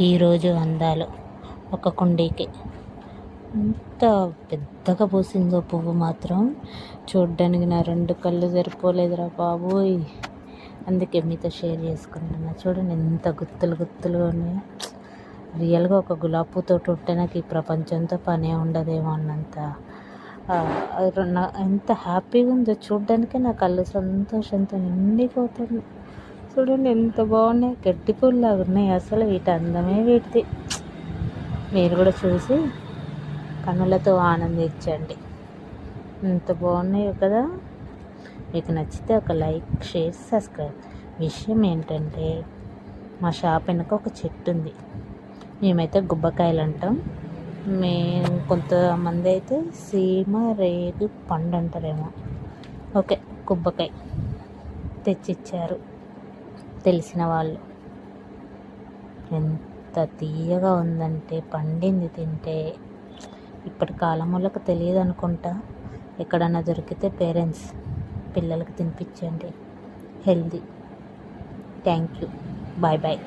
ఈరోజు అందాలు. ఒక కుండీకి. ఎంత పెద్దగా పూసిందో పువ్వు మాత్రం. చూడ్డానికి నా రెండు కళ్ళు సరిపోలేదురా బాబోయ్. అందుకే మీతో షేర్ చేసుకుంటున్నా చూడండి ఎంత గుత్తులు గుత్తులుగా ఉన్నాయో. రియల్గా ఒక గులాబీ పూతోటి ఉంటే నాకు ఈ ప్రపంచంతో పనే ఉండదేమో అన్నంత. ఎంత హ్యాపీగా ఉందో. చూడ్డానికే నా కళ్ళు సంతోషంతో నిండిపోతుంది చూడండి ఎంత బాగున్నాయి. గడ్డి పూల్లాగా ఉన్నాయి. అసలు వీటి అందమే వీటిది. మీరు కూడా చూసి కన్నులతో ఆనందించండి. ఎంత బాగున్నాయో కదా. మీకు నచ్చితే ఒక లైక్ షేర్ సబ్స్క్రైబ్. విషయం ఏంటంటే మా షాప్ వెనక ఒక చెట్టు ఉంది. మేమైతే గుబ్బకాయలు అంటాం. మేము కొంతమంది అయితే సీమ రేగు పండు అంటారేమో. ఓకే గుబ్బకాయ తెచ్చిచ్చారు. తెలిసిన వాళ్ళు. ఎంత తీయగా ఉందంటే పండింది తింటే. ఇప్పటి కాలంలోకి తెలియదు అనుకుంటా. ఎక్కడన్నా దొరికితే పేరెంట్స్ పిల్లలకి తినిపించండి. Healthy. Thank you. Bye bye.